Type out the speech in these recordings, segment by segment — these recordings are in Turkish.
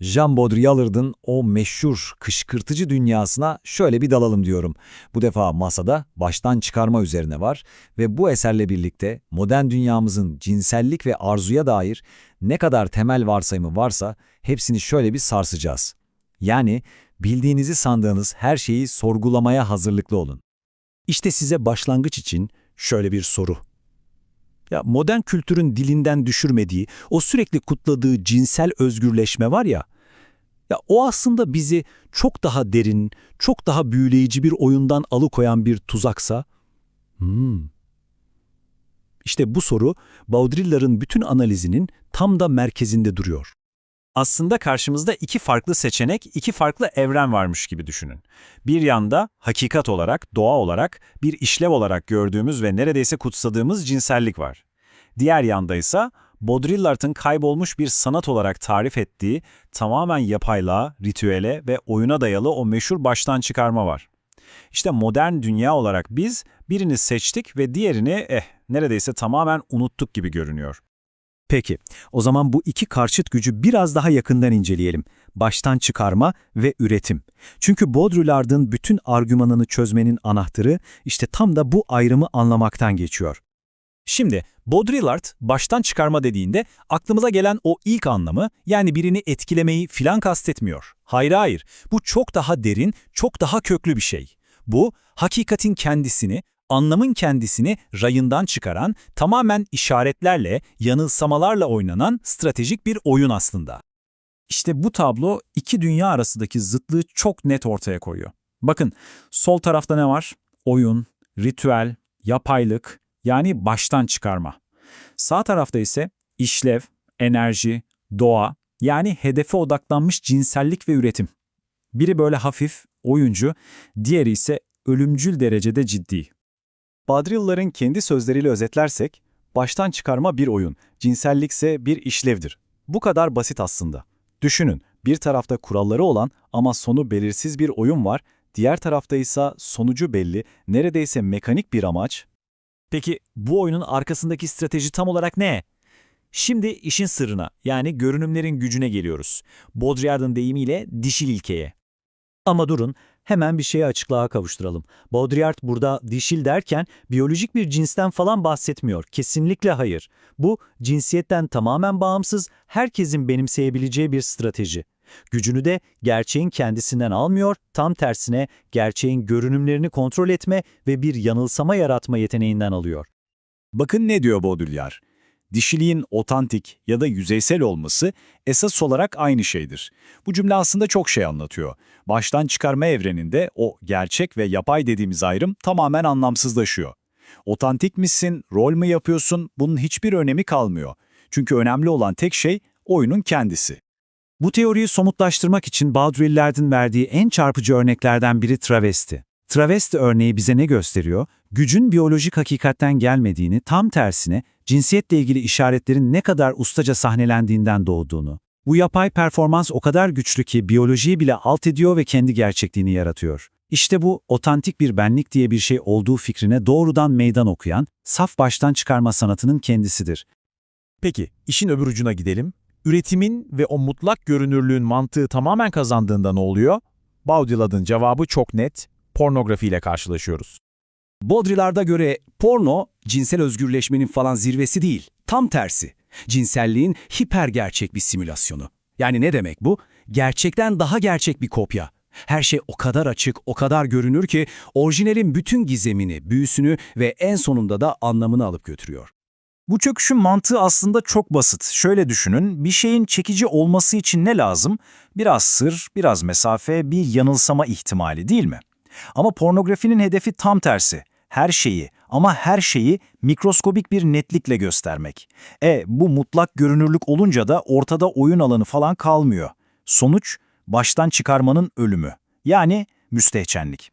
Jean Baudrillard'ın o meşhur kışkırtıcı dünyasına şöyle bir dalalım diyorum. Bu defa masada baştan çıkarma üzerine var ve bu eserle birlikte modern dünyamızın cinsellik ve arzuya dair ne kadar temel varsayımı varsa hepsini şöyle bir sarsacağız. Yani bildiğinizi sandığınız her şeyi sorgulamaya hazırlıklı olun. İşte size başlangıç için şöyle bir soru. Ya modern kültürün dilinden düşürmediği, o sürekli kutladığı cinsel özgürleşme var ya, ya o aslında bizi çok daha derin, çok daha büyüleyici bir oyundan alıkoyan bir tuzaksa, hmm. İşte bu soru Baudrillard'ın bütün analizinin tam da merkezinde duruyor. Aslında karşımızda iki farklı seçenek, iki farklı evren varmış gibi düşünün. Bir yanda hakikat olarak, doğa olarak, bir işlev olarak gördüğümüz ve neredeyse kutsadığımız cinsellik var. Diğer yanda ise Baudrillard'ın kaybolmuş bir sanat olarak tarif ettiği tamamen yapaylığa, ritüele ve oyuna dayalı o meşhur baştan çıkarma var. İşte modern dünya olarak biz birini seçtik ve diğerini eh neredeyse tamamen unuttuk gibi görünüyor. Peki, o zaman bu iki karşıt gücü biraz daha yakından inceleyelim. Baştan çıkarma ve üretim. Çünkü Baudrillard'ın bütün argümanını çözmenin anahtarı işte tam da bu ayrımı anlamaktan geçiyor. Şimdi Baudrillard baştan çıkarma dediğinde aklımıza gelen o ilk anlamı yani birini etkilemeyi filan kastetmiyor. Hayır hayır bu çok daha derin, çok daha köklü bir şey. Bu hakikatin kendisini, anlamın kendisini rayından çıkaran, tamamen işaretlerle, yanılsamalarla oynanan stratejik bir oyun aslında. İşte bu tablo iki dünya arasındaki zıtlığı çok net ortaya koyuyor. Bakın sol tarafta ne var? Oyun, ritüel, yapaylık, yani baştan çıkarma. Sağ tarafta ise işlev, enerji, doğa yani hedefe odaklanmış cinsellik ve üretim. Biri böyle hafif, oyuncu, diğeri ise ölümcül derecede ciddi. Baudrillard'ın kendi sözleriyle özetlersek, baştan çıkarma bir oyun, cinsellikse bir işlevdir. Bu kadar basit aslında. Düşünün, bir tarafta kuralları olan ama sonu belirsiz bir oyun var, diğer tarafta ise sonucu belli, neredeyse mekanik bir amaç, Peki bu oyunun arkasındaki strateji tam olarak ne? Şimdi işin sırrına yani görünümlerin gücüne geliyoruz. Baudrillard'ın deyimiyle dişil ilkeye. Ama durun, hemen bir şeyi açıklığa kavuşturalım. Baudrillard burada dişil derken biyolojik bir cinsten falan bahsetmiyor. Kesinlikle hayır. Bu cinsiyetten tamamen bağımsız, herkesin benimseyebileceği bir strateji. Gücünü de gerçeğin kendisinden almıyor, tam tersine gerçeğin görünümlerini kontrol etme ve bir yanılsama yaratma yeteneğinden alıyor. Bakın ne diyor Baudrillard. Dişiliğin otantik ya da yüzeysel olması esas olarak aynı şeydir. Bu cümle aslında çok şey anlatıyor. Baştan çıkarma evreninde o gerçek ve yapay dediğimiz ayrım tamamen anlamsızlaşıyor. Otantik misin, rol mü yapıyorsun bunun hiçbir önemi kalmıyor. Çünkü önemli olan tek şey oyunun kendisi. Bu teoriyi somutlaştırmak için Baudrillard'ın verdiği en çarpıcı örneklerden biri travesti. Travesti örneği bize ne gösteriyor? Gücün biyolojik hakikatten gelmediğini, tam tersine cinsiyetle ilgili işaretlerin ne kadar ustaca sahnelendiğinden doğduğunu. Bu yapay performans o kadar güçlü ki biyolojiyi bile alt ediyor ve kendi gerçekliğini yaratıyor. İşte bu, otantik bir benlik diye bir şey olduğu fikrine doğrudan meydan okuyan, saf baştan çıkarma sanatının kendisidir. Peki, işin öbür ucuna gidelim. Üretimin ve o mutlak görünürlüğün mantığı tamamen kazandığında ne oluyor? Baudrillard'ın cevabı çok net, pornografiyle karşılaşıyoruz. Baudrillard'a göre porno, cinsel özgürleşmenin falan zirvesi değil, tam tersi. Cinselliğin hiper gerçek bir simülasyonu. Yani ne demek bu? Gerçekten daha gerçek bir kopya. Her şey o kadar açık, o kadar görünür ki orijinalin bütün gizemini, büyüsünü ve en sonunda da anlamını alıp götürüyor. Bu çöküşün mantığı aslında çok basit. Şöyle düşünün, bir şeyin çekici olması için ne lazım? Biraz sır, biraz mesafe, bir yanılsama ihtimali değil mi? Ama pornografinin hedefi tam tersi. Her şeyi ama her şeyi mikroskobik bir netlikle göstermek. E bu mutlak görünürlük olunca da ortada oyun alanı falan kalmıyor. Sonuç baştan çıkarmanın ölümü. Yani müstehcenlik.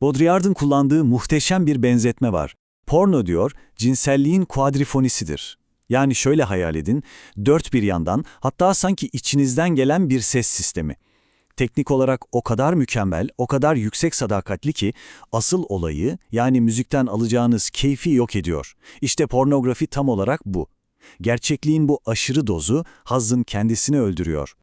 Baudrillard'ın kullandığı muhteşem bir benzetme var. Porno diyor, cinselliğin kuadrifonisidir. Yani şöyle hayal edin, dört bir yandan hatta sanki içinizden gelen bir ses sistemi. Teknik olarak o kadar mükemmel, o kadar yüksek sadakatli ki asıl olayı yani müzikten alacağınız keyfi yok ediyor. İşte pornografi tam olarak bu. Gerçekliğin bu aşırı dozu hazzın kendisini öldürüyor.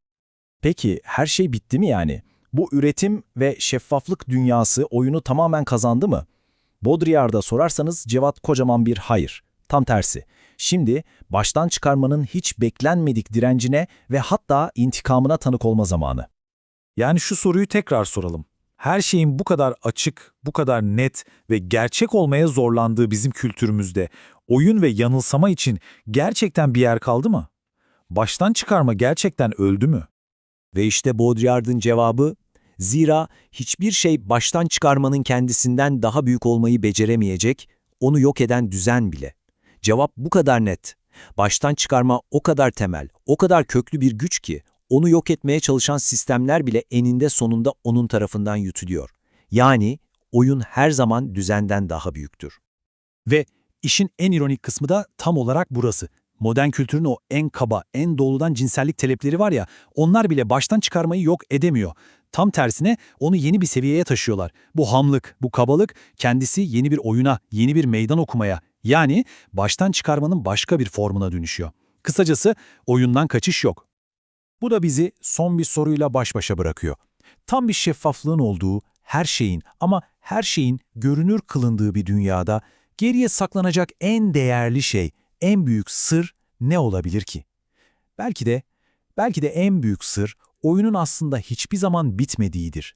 Peki her şey bitti mi yani? Bu üretim ve şeffaflık dünyası oyunu tamamen kazandı mı? Baudrillard'a sorarsanız cevap kocaman bir hayır. Tam tersi. Şimdi baştan çıkarmanın hiç beklenmedik direncine ve hatta intikamına tanık olma zamanı. Yani şu soruyu tekrar soralım. Her şeyin bu kadar açık, bu kadar net ve gerçek olmaya zorlandığı bizim kültürümüzde oyun ve yanılsama için gerçekten bir yer kaldı mı? Baştan çıkarma gerçekten öldü mü? Ve işte Baudrillard'ın cevabı, zira hiçbir şey baştan çıkarmanın kendisinden daha büyük olmayı beceremeyecek, onu yok eden düzen bile. Cevap bu kadar net. Baştan çıkarma o kadar temel, o kadar köklü bir güç ki, onu yok etmeye çalışan sistemler bile eninde sonunda onun tarafından yutuluyor. Yani oyun her zaman düzenden daha büyüktür. Ve işin en ironik kısmı da tam olarak burası. Modern kültürün o en kaba, en doğrudan cinsellik talepleri var ya, onlar bile baştan çıkarmayı yok edemiyor. Tam tersine onu yeni bir seviyeye taşıyorlar. Bu hamlık, bu kabalık kendisi yeni bir oyuna, yeni bir meydan okumaya, yani baştan çıkarmanın başka bir formuna dönüşüyor. Kısacası oyundan kaçış yok. Bu da bizi son bir soruyla baş başa bırakıyor. Tam bir şeffaflığın olduğu, her şeyin ama her şeyin görünür kılındığı bir dünyada geriye saklanacak en değerli şey, en büyük sır ne olabilir ki? Belki de, belki de en büyük sır oyunun aslında hiçbir zaman bitmediğidir.